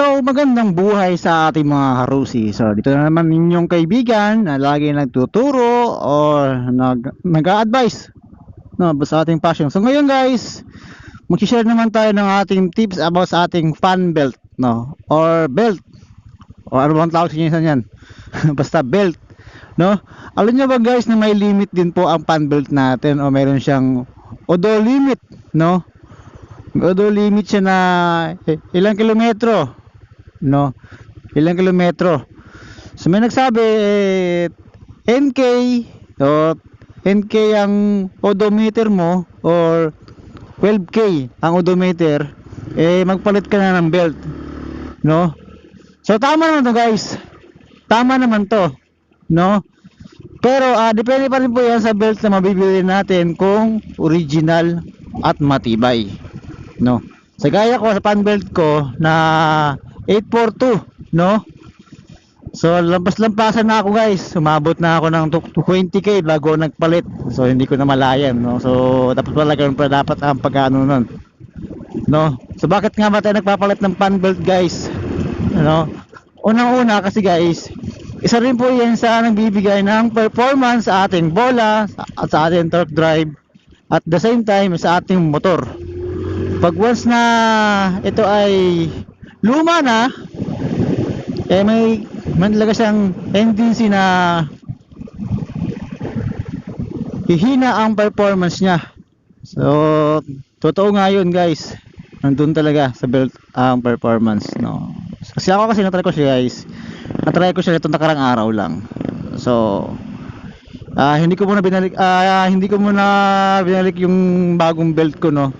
So, magandang buhay sa ating mga harusi. So, dito na naman ninyong kaibigan na lagi nagtuturo or nag, nag-a-advise no, sa ating passion. So, ngayon guys, mag-share naman tayo ng ating tips about sa ating fan belt, no? Or belt. O ano bang tawag sa yan? Basta belt, no? Alam niyo ba guys na may limit din po ang fan belt natin o meron siyang odo limit, no? Odo limit siya na eh, ilang kilometro, no? Ilang kilometro. So may nagsabi eh, NK o NK ang odometer mo or 12K ang odometer eh magpalit ka na ng belt. No? So tama naman to guys. Tama naman to. No? Pero ah depende pa rin po yan sa belt na mabibili natin kung original at matibay. No? Sa gaya ko sa pan belt ko na 842 no So lampas-lampasan na ako guys. Sumabot na ako ng 20k bago nagpalit. So hindi ko na malayan no. So dapat pala ganun pa dapat ang pagano nun. No. So bakit nga ba tayo nagpapalit ng fan belt guys? Ano? Unang-una kasi guys, isa rin po yan sa nagbibigay ng performance sa ating bola at sa ating torque drive at the same time sa ating motor. Pag once na ito ay luma na, eh may man talaga siyang tendency na hihina ang performance niya. So totoo nga yun guys. Nandun talaga sa belt ang performance no? Kasi ako kasi natry ko siya guys. Natry ko siya itong nakarang araw lang. So ah hindi ko muna binalik ah hindi ko muna binalik yung bagong belt ko no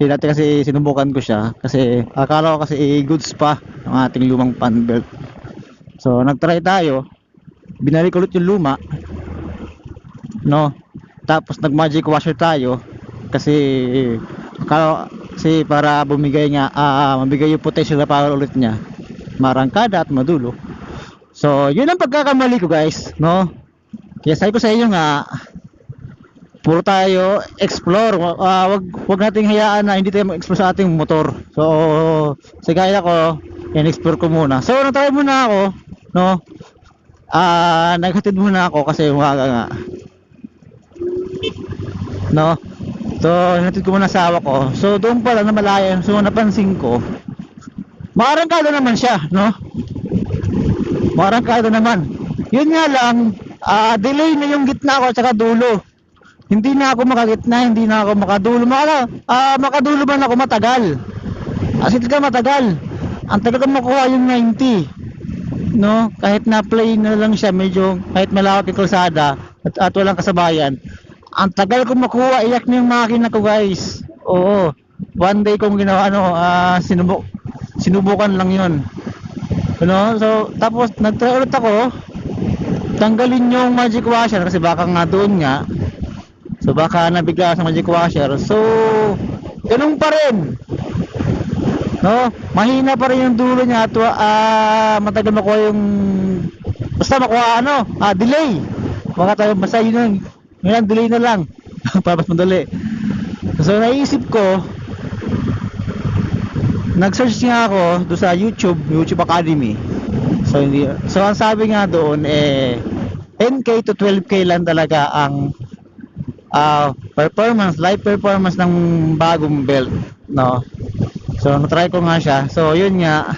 kasi dati kasi sinubukan ko siya kasi akala ko kasi goods pa ang ating lumang pan belt So nagtry tayo. Binalik yung luma. No. Tapos nag magic washer tayo kasi kasi para bumigay nga uh, mabigay yung potential na power ulit niya. Marangkada at madulo. So, yun ang pagkakamali ko, guys, no? Kaya sabi ko sa inyo nga puro tayo explore. Uh, wag wag nating hayaan na hindi tayo mag-explore sa ating motor. So, sa gaya ko, in-explore ko muna. So, nag-try muna ako no? Ah uh, naghatid muna ako kasi umaga nga. No? So hatid ko muna sa asawa ko. So doon pala na malayan so napansin ko maarangkada naman siya no? Maarangkada naman. Yun nga lang uh, delay na yung gitna ko at saka dulo hindi na ako makagitna hindi na ako makadulo. Maka, uh, makadulo man ako matagal. As ka matagal. Ang ko makuha yung 90 no? Kahit na plain na lang siya medyo kahit malawak yung kalsada at, at walang kasabayan ang tagal ko makuha iyak na yung makina ko guys. Oo. One day kong ginawa ano uh, sinubuk sinubukan lang yun. Ano? So tapos nagtry ulit ako. Tanggalin yung magic washer kasi baka nga doon nga so baka nabigla sa magic washer so ganun pa rin. No? Mahina pa rin yung dulo niya at uh, matagal makuha yung basta makuha ano ah delay. Baka tayo basta yun yun ngayon delay na lang. Para mas madali. So naisip ko nag-search nga ako do sa YouTube YouTube Academy. So hindi so ang sabi nga doon eh 10k to 12k lang talaga ang uh, performance live performance ng bagong belt no So, na-try ko nga siya. So, yun nga.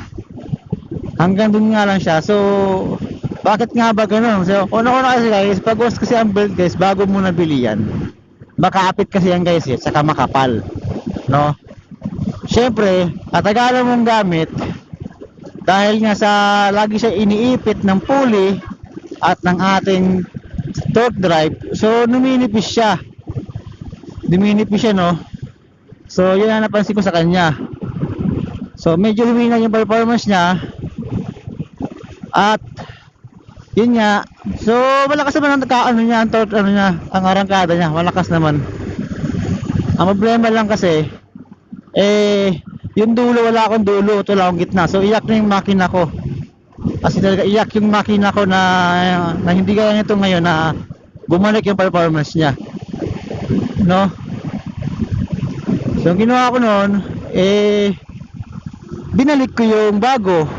Hanggang dun nga lang siya. So, bakit nga ba ganun? So, una-una kasi guys, pag kasi ang build guys, bago mo nabili yan, makaapit kasi yan guys, eh, saka makapal. No? Siyempre, katagalan mong gamit, dahil nga sa lagi siya iniipit ng pulley at ng ating torque drive, so numinipis siya. Numinipis siya, no? So, yun ang napansin ko sa kanya. So medyo humina yung performance niya. At yun nga. So malakas naman ang ano niya, ang torque ano niya, ang arangkada niya, malakas naman. Ang problema lang kasi eh yung dulo wala akong dulo, ito lang akong gitna. So iyak na yung makina ko. Kasi talaga iyak yung makina ko na, na hindi kaya nito ngayon na bumalik yung performance niya. No? So ang ginawa ko noon eh binalik ko yung bago.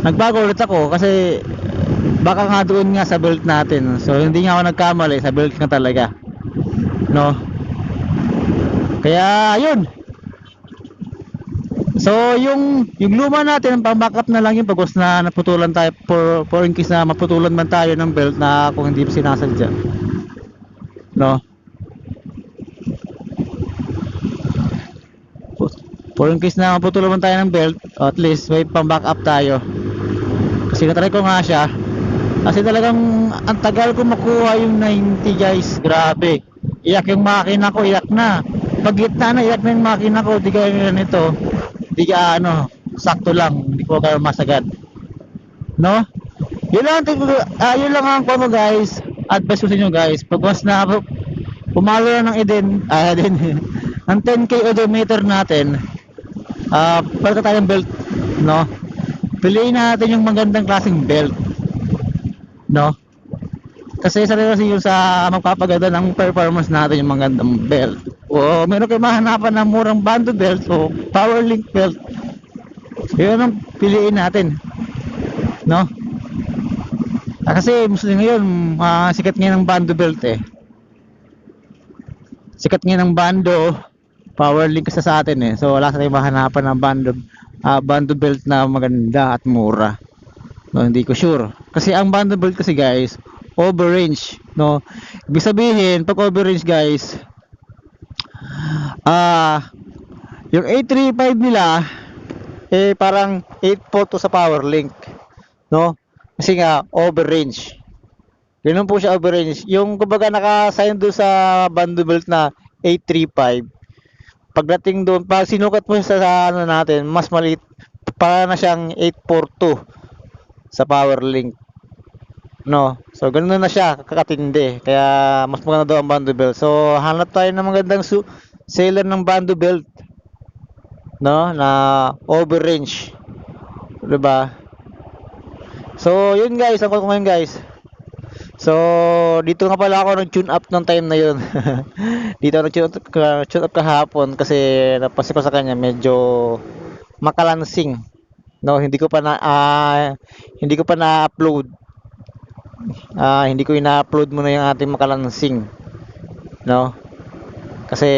Nagbago ulit ako kasi baka nga doon nga sa belt natin. So hindi nga ako nagkamali, sa belt nga talaga. No? Kaya yun. So yung yung luma natin, ang pang-backup na lang yung pagwas na naputulan tayo for, for in case na maputulan man tayo ng belt na kung hindi sinasadya. No? For in case na maputulan man tayo ng belt, at least may pang-backup tayo. Kasi natry ko nga siya. Kasi talagang ang tagal ko makuha yung 90 guys. Grabe. Iyak yung makina ko, iyak na. Pag gitna na, iyak na yung makina ko. Di kaya nito. Di ka ano, sakto lang. Hindi ko kaya masagad. No? Yun lang, ah, yun lang ang ko guys. Advice ko sa inyo guys. Pag mas na pumalo na ng Eden, ah, Eden, ang 10k odometer natin, ah, uh, tayong belt, no? Piliin natin yung magandang klaseng belt. No? Kasi rin kasi yung sa magpapaganda ng performance natin yung magandang belt. O meron kayo mahanapan ng murang bando belt o power link belt. Yun ang piliin natin. No? Ah, kasi Muslim ngayon, uh, sikat ngayon ng bando belt eh. Sikat ngayon ng bando, power link kasi sa atin eh. So wala sa tayong mahanapan ng bando uh, bando belt na maganda at mura. No, hindi ko sure. Kasi ang bando belt kasi guys, over range, no. Ibig sabihin, pag over range guys, ah uh, yung 835 nila eh parang 842 sa power link, no? Kasi nga over range. Ganun po siya over range. Yung kumbaga naka-sign doon sa bando belt na 835 pagdating doon, pag sinukat mo sa, sa ano natin, mas maliit, para na siyang 842 sa power link. No, so ganoon na siya, kakatindi. Kaya mas maganda daw ang bando belt. So hanap tayo ng magandang su seller ng bando belt. No, na over range. 'Di ba? So, yun guys, ang ko ngayon guys. So, dito nga pala ako nag-tune up ng time na yun. dito nag-tune up, tune up kahapon kasi napansin ko sa kanya medyo makalansing. No, hindi ko pa na uh, hindi ko pa na-upload. Uh, hindi ko ina-upload muna yung ating makalansing. No? Kasi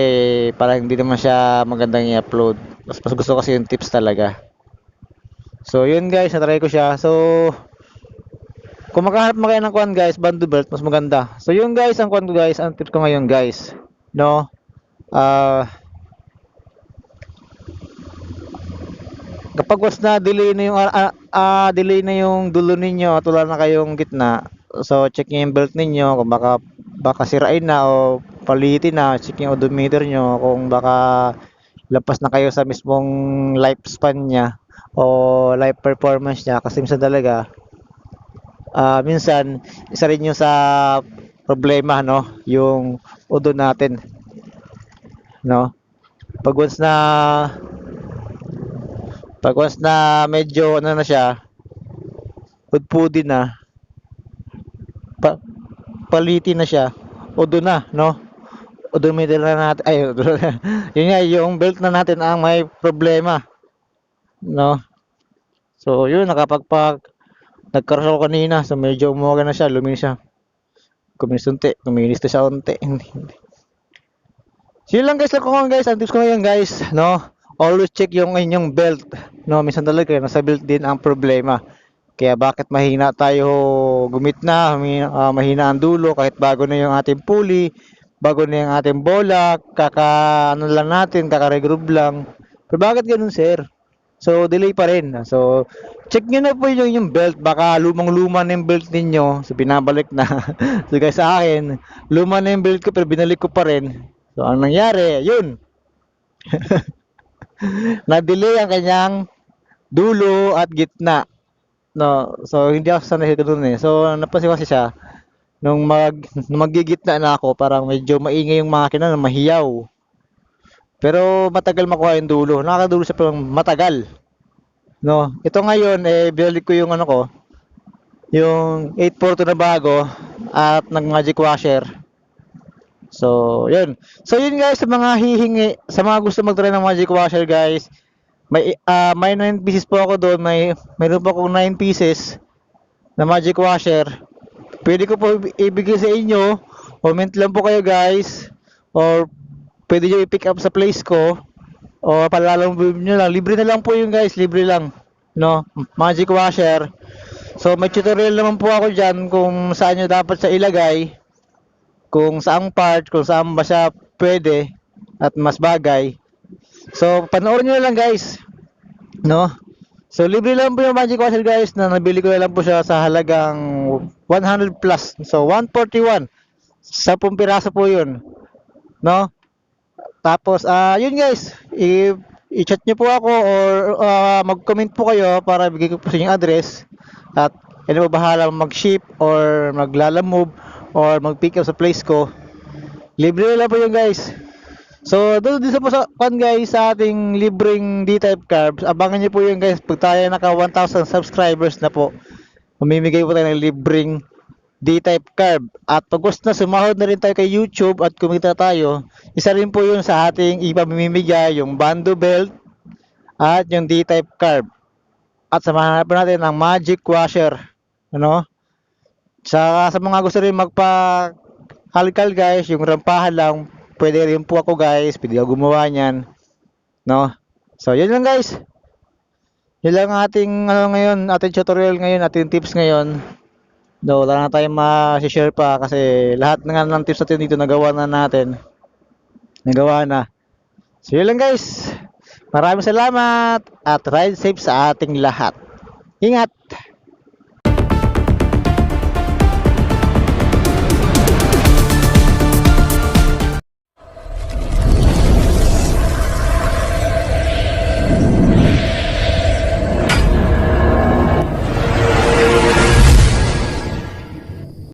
parang hindi naman siya magandang i-upload. Mas, mas gusto kasi yung tips talaga. So, yun guys, na-try ko siya. So, kung makahanap mo kayo ng kuan guys, bando belt, mas maganda. So yung guys, ang kuan ko guys, ang tip ko ngayon guys, no? Ah uh, kapag was na delay na yung uh, uh, delay na yung dulo ninyo at wala na kayong gitna so check niyo yung belt ninyo kung baka baka sirain na o palitin na check yung odometer nyo kung baka lapas na kayo sa mismong lifespan niya o life performance niya kasi minsan talaga uh, minsan isa rin yung sa problema no? Yung udo natin no? Pag once na pag once na medyo ano na siya pudpudi na pa, paliti na siya udo na no? Odometer na natin ay yun nga yung belt na natin ang may problema no? So yun nakapagpag nagkaroon ako kanina so medyo umuwaga na siya luminis siya. Kuminis unti kuminis to siya unti. So yun lang guys lang ko guys ang tips ko ngayon guys no? Always check yung inyong belt no? Minsan talaga nasa belt din ang problema. Kaya bakit mahina tayo gumit na uh, mahina ang dulo kahit bago na yung ating pulley bago na yung ating bola kaka ano lang natin kaka regroup lang. Pero bakit ganun sir So, delay pa rin. So, check nyo na po yung, yung belt. Baka lumang-luma na yung belt ninyo. So, binabalik na. so, guys, sa akin, luma na yung belt ko pero binalik ko pa rin. So, ang nangyari, yun. Na-delay ang kanyang dulo at gitna. No, so hindi ako sanay doon eh. So napansin ko kasi siya nung mag nung magigitna na ako, parang medyo maingay yung makina na mahiyaw. Pero matagal makuha yung dulo. Nakakadulo siya pero matagal. No, ito ngayon eh binalik ko yung ano ko, yung 842 na bago at nag magic washer. So, yun. So, yun guys, sa mga hihingi, sa mga gusto mag-try ng magic washer guys, may ah, may 9 pieces po ako doon, may meron po akong 9 pieces na magic washer. Pwede ko po ibigay sa inyo. Comment lang po kayo guys or pwede nyo i-pick up sa place ko o palalang nyo lang. Libre na lang po yun guys, libre lang. No, magic washer. So may tutorial naman po ako dyan kung saan nyo dapat sa ilagay. Kung saang part, kung saan ba siya pwede at mas bagay. So panoorin nyo lang guys. No? So libre lang po yung magic washer guys na nabili ko na lang po siya sa halagang 100 plus. So 141. 10 piraso po yun. No? Tapos, ah, yun guys, i- i-chat nyo po ako or ah, mag-comment po kayo para bigay ko po sa inyo address at ano po bahala mag-ship or maglalamove or mag-pick up sa place ko. Libre lang po yun guys. So, doon din sa po sa pan guys sa ating libreng D-type carbs. Abangan niyo po yun guys pag tayo naka 1,000 subscribers na po. Mamimigay po tayo ng libreng D-type carb. At pag gusto na sumahod na rin tayo kay YouTube at kumita tayo, isa rin po yun sa ating ipamimigay yung bando belt at yung D-type carb. At samahan natin ang magic washer. Ano? Sa, sa mga gusto rin magpa halkal guys, yung rampahan lang, pwede rin po ako guys, pwede ako gumawa niyan. No? So, yun lang guys. Yun lang ang ating ano ngayon, ating tutorial ngayon, ating tips ngayon. No, wala na tayong ma-share pa kasi lahat na nga ng tips natin dito nagawa na natin. Nagawa na. So yun lang guys. Maraming salamat at ride safe sa ating lahat. Ingat!